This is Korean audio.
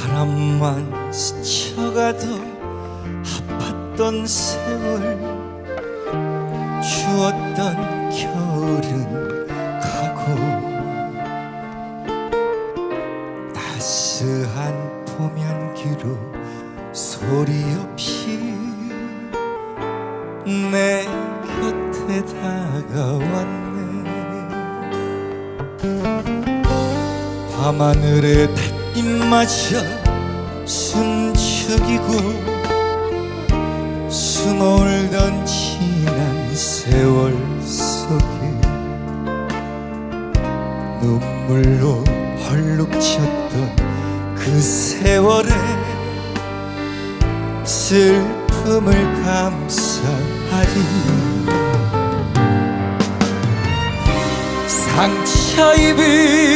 밤만 스쳐가도 아팠던 세월 추웠던 겨울은 가고 따스한 봄 향기로 소리 없이 내 곁에 다가왔네. 밤하늘의 달 빛마저 숨죽이고 숨어올던 지난 세월 속에 눈물로 헐룩쳤던 그 세월에 슬픔을 감싸하리. 상처 입은